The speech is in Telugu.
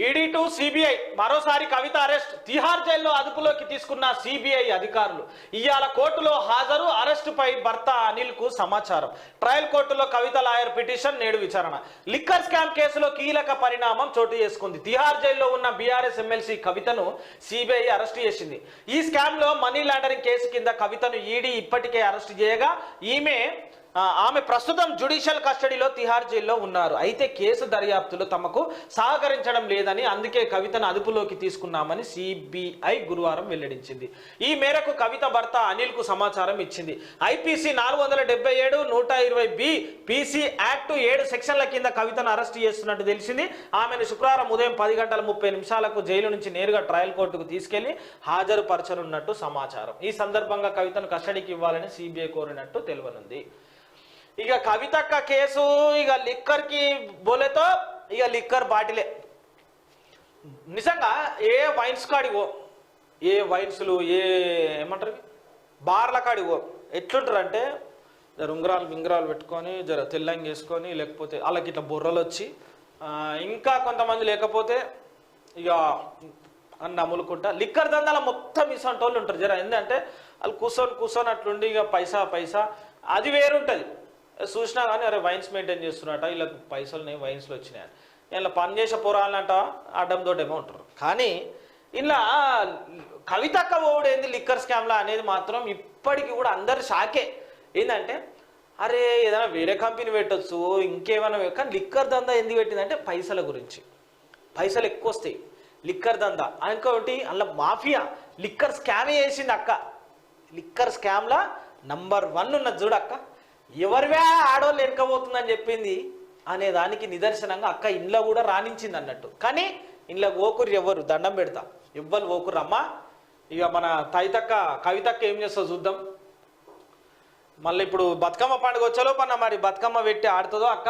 ఈడీ టు సిబిఐ మరోసారి కవిత అరెస్ట్. తిహార్ జైల్లో అదుపులోకి తీసుకున్న సిబిఐ అధికారులు. ఇవాళ కోర్టులో హాజరు అరెస్టుపై భర్త అనిల్కు సమాచారం. ట్రయల్ కోర్టులో కవిత లాయర్ పిటిషన్ నేడు విచారణ. లిక్కర్ స్కామ్ కేసులో కీలక పరిణామం చోటు చేసుకుంది. తిహార్ జైల్లో ఉన్న బీఆర్ఎస్ ఎమ్మెల్సీ కవితను సిబిఐ అరెస్ట్ చేసింది. ఈ స్కామ్లో మనీ లాండరింగ్ కేసు కింద కవితను ఈడీ ఇప్పటికే అరెస్ట్ చేయగా ఈమె ఆమె ప్రస్తుతం జుడిషియల్ కస్టడీలో తిహార్ జైల్లో ఉన్నారు. అయితే కేసు దర్యాప్తులో తమకు సహకరించడం లేదని అందుకే కవితను అదుపులోకి తీసుకున్నామని సిబిఐ గురువారం వెల్లడించింది. ఈ మేరకు కవిత భర్త అనిల్కు సమాచారం ఇచ్చింది. ఐపీసీ నాలుగు వందల డెబ్బై ఏడు నూట ఇరవై బి పీసీ యాక్ట్ ఏడు సెక్షన్ల కింద కవితను అరెస్ట్ చేస్తున్నట్టు తెలిసింది. ఆమెను శుక్రవారం ఉదయం పది గంటల ముప్పై నిమిషాలకు జైలు నుంచి నేరుగా ట్రయల్ కోర్టుకు తీసుకెళ్ళి హాజరుపరచనున్నట్టు సమాచారం. ఈ సందర్భంగా కవితను కస్టడీకి ఇవ్వాలని సిబిఐ కోరినట్టు తెలియనుంది. ఇక కవితక్క కేసు ఇక లిక్కర్కి బోలేతో ఇక లిక్కర్ బాటిలే. నిజంగా ఏ వైన్స్ కాడిగో ఏ వైన్స్లు ఏ ఏమంటారు బార్ల కాడిగో ఎట్లుంటారు అంటే జర ఉంగరాలు బింగరాలు పెట్టుకొని జర తెల్లంగి వేసుకొని లేకపోతే వాళ్ళకి ఇట్లా బుర్రలు వచ్చి ఇంకా కొంతమంది లేకపోతే ఇక అన్న అమ్ములుకుంటా. లిక్కర్ దందాల మొత్తం ఇసంటి వాళ్ళు ఉంటారు. జర ఏంటంటే వాళ్ళు కూర్చొని కూర్చొని అట్లుండి ఇక పైసా పైసా. అది వేరుంటుంది. చూసినా కానీ అరే వైన్స్ మెయింటైన్ చేస్తున్నట వీళ్ళకి పైసలు నేను వైన్స్లో వచ్చినాయి ఇలా పని చేసే పోరాలంట అడ్డంతోటేమో ఉంటారు. కానీ ఇలా కవితక్క ఓడేంది లిక్కర్ స్కామ్లా అనేది మాత్రం ఇప్పటికి కూడా అందరు షాకే. ఏంటంటే అరే ఏదైనా వేరే కంపెనీ పెట్టచ్చు ఇంకేమైనా కానీ లిక్కర్ దందా ఎందుకు పెట్టిందంటే పైసల గురించి. పైసలు ఎక్కువ వస్తాయి. లిక్కర్ దందా. ఇంకోటి అందులో మాఫియా. లిక్కర్ స్కామే చేసింది అక్క. లిక్కర్ స్కామ్లా నంబర్ వన్ ఉన్నది చూడక్క ఎవరివే ఆడవాళ్ళు వెనకపోతుందని చెప్పింది అనే దానికి నిదర్శనంగా అక్క ఇంట్లో కూడా రాణించింది అన్నట్టు. కానీ ఇంట్లో ఓకురు ఎవరు దండం పెడతా. ఎవ్వరు ఓకురు అమ్మా ఇక మన తైతక్క కవితక్క ఏం చేస్తా చూద్దాం. మళ్ళీ ఇప్పుడు బతుకమ్మ పండుగ వచ్చేలోపన్న మరి బతుకమ్మ పెట్టి ఆడుతుందో అక్క?